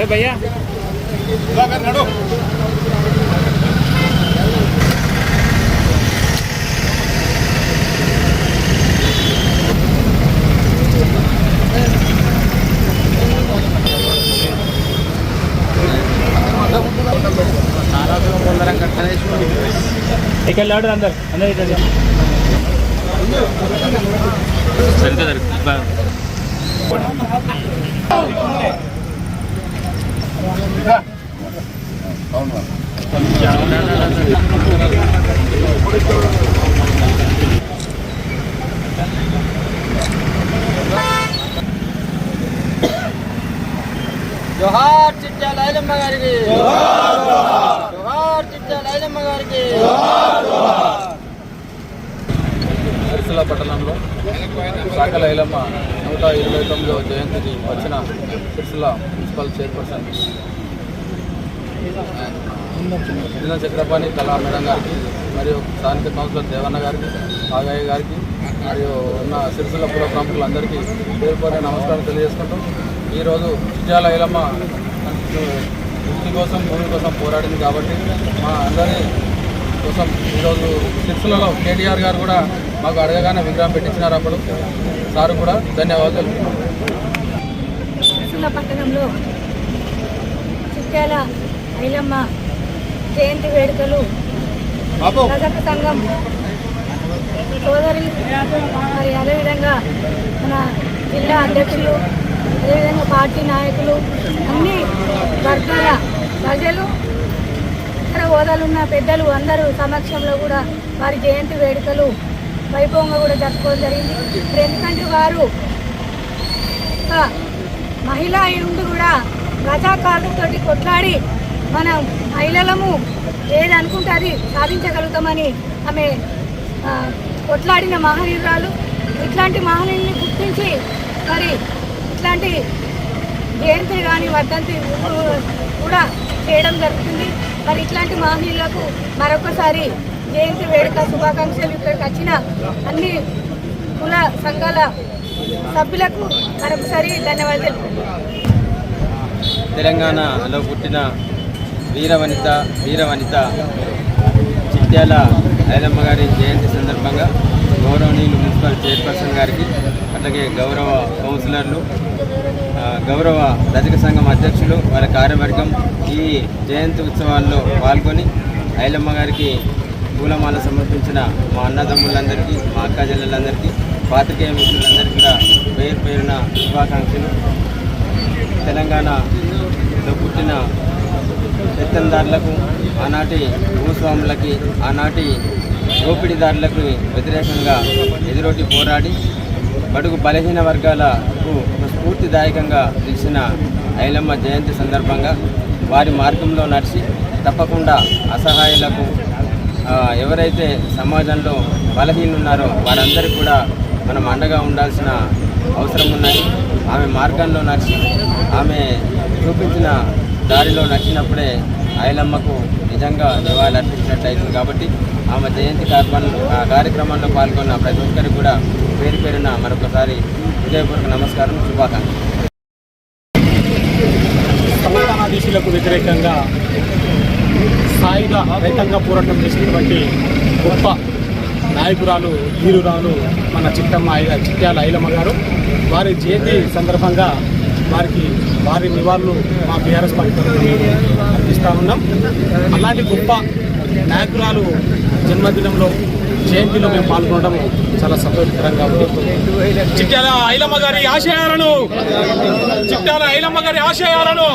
ए भैया एक लाडू अंदर अंदर इधर सर का లైలమ్మ గారికి. జోహార్ లైలమ్మ గారికి. పట్టణంలో శాఖ లైలమ్మ నూట ఇరవై తొమ్మిదవ జయంతికి వచ్చిన సిరిసిల్ల మున్సిపల్ చైర్పర్సన్ జిల్లా చక్రపాణి కళా మేడం గారికి మరియు స్థానిక కౌన్సిలర్ దేవన్న గారికి ఆగయ్య గారికి మరియు ఉన్న సిరిసిల్ల పుర ప్రముఖులందరికీ పేరు నమస్కారం తెలియజేసుకుంటూ ఈరోజు విజయాల ఐలమ్మ వృత్తి కోసం భూమి కోసం పోరాడింది కాబట్టి మా అందరి కోసం ఈరోజు సిరిసిల్లలో కేటీఆర్ గారు కూడా మాకు అడగగానే విగ్రహం పెట్టించినారు అప్పుడు సారు కూడా ధన్యవాదాలు. సిరిసిల్ల పట్టణంలో చిట్యాల ఐలమ్మ జయంతి వేడుకలు రజక సంఘం సోదరులు మరి అదేవిధంగా మన జిల్లా అధ్యక్షులు అదేవిధంగా పార్టీ నాయకులు అన్ని వర్గాల ప్రజలు ఇతర హోదాలున్న పెద్దలు అందరూ సమక్షంలో కూడా వారి జయంతి వేడుకలు వైభవంగా కూడా జరుపుకోవడం జరిగింది. మరి ఎందుకంటే వారు మహిళ అయి ఉండి కూడా రజాకారులతోటి కొట్లాడి మనం మహిళలము ఏది అనుకుంటే అది సాధించగలుగుతామని ఆమె కొట్లాడిన మహనీయురాలు. ఇట్లాంటి మహనీయుల్ని గుర్తించి మరి ఇట్లాంటి జయంతి కానీ వర్ధంతి కూడా చేయడం జరుగుతుంది. మరి ఇట్లాంటి మహనీయులకు మరొకసారి జయంతి వేడుక శుభాకాంక్షలు ఇక్కడికి వచ్చిన అన్ని కుల సంఘాల సభ్యులకు మరొకసారి ధన్యవాదాలు తెలంగాణలో పుట్టిన వీరవనిత వీరవనిత చిత్యాల చిట్యాల ఐలమ్మ గారి జయంతి సందర్భంగా గౌరవనీయులు మున్సిపల్ చైర్పర్సన్ గారికి అట్లాగే గౌరవ కౌన్సిలర్లు గౌరవ రజక సంఘం అధ్యక్షులు వారి కార్యవర్గం ఈ జయంతి ఉత్సవాల్లో పాల్గొని ఐలమ్మ గారికి పూలమాల సమర్పించిన మా అన్నదమ్ములందరికీ మా అక్క జిల్లలందరికీ పాత్రికేయ మిత్రులందరికీ కూడా పేరు పేరున శుభాకాంక్షలు. తెలంగాణలో పుట్టిన పెత్తందారులకు ఆనాటి భూస్వాములకి ఆనాటి దోపిడీదారులకు వ్యతిరేకంగా ఎదురొట్టి పోరాడి బడుగు బలహీన వర్గాలకు ఒక స్ఫూర్తిదాయకంగా నిలిచిన ఐలమ్మ జయంతి సందర్భంగా వారి మార్గంలో నడిచి తప్పకుండా అసహాయులకు ఎవరైతే సమాజంలో బలహీన ఉన్నారో వారందరికీ కూడా మనం అండగా ఉండాల్సిన అవసరం ఉన్నది. ఆమె మార్గంలో నడిచి ఆమె చూపించిన దారిలో నడిచినప్పుడే ఐలమ్మకు నిజంగా నివాళులు అర్పించినట్టు అవుతుంది కాబట్టి ఆమె జయంతి కార్యక్రమం ఆ కార్యక్రమంలో పాల్గొన్న ప్రతి ఒక్కరికి కూడా పేరు పేరున మరొకసారి హృదయపూర్వక నమస్కారం శుభాకాంక్షలు. సమాధానాధీశులకు వ్యతిరేకంగా సాయుధ రైతంగా పోరాటం చేసినటువంటి గొప్ప నాయకురాలు వీరురాలు మన చిట్టమ్మ ఐల చిట్యాల ఐలమ్మ గారు. వారి జయంతి సందర్భంగా వారికి వారి నివాళులు మా బీఆర్ఎస్ పార్టీ తరఫున ఉన్నాం. అలాంటి గొప్ప నాయకురాలు జన్మదినంలో జయంతిలో మేము పాల్గొనడం చాలా సంతోషకరంగా ఉంది. చిట్టాల ఐలమ్మ గారి ఆశయాలను చిట్టాల ఐలమ్మ గారి ఆశయాలను.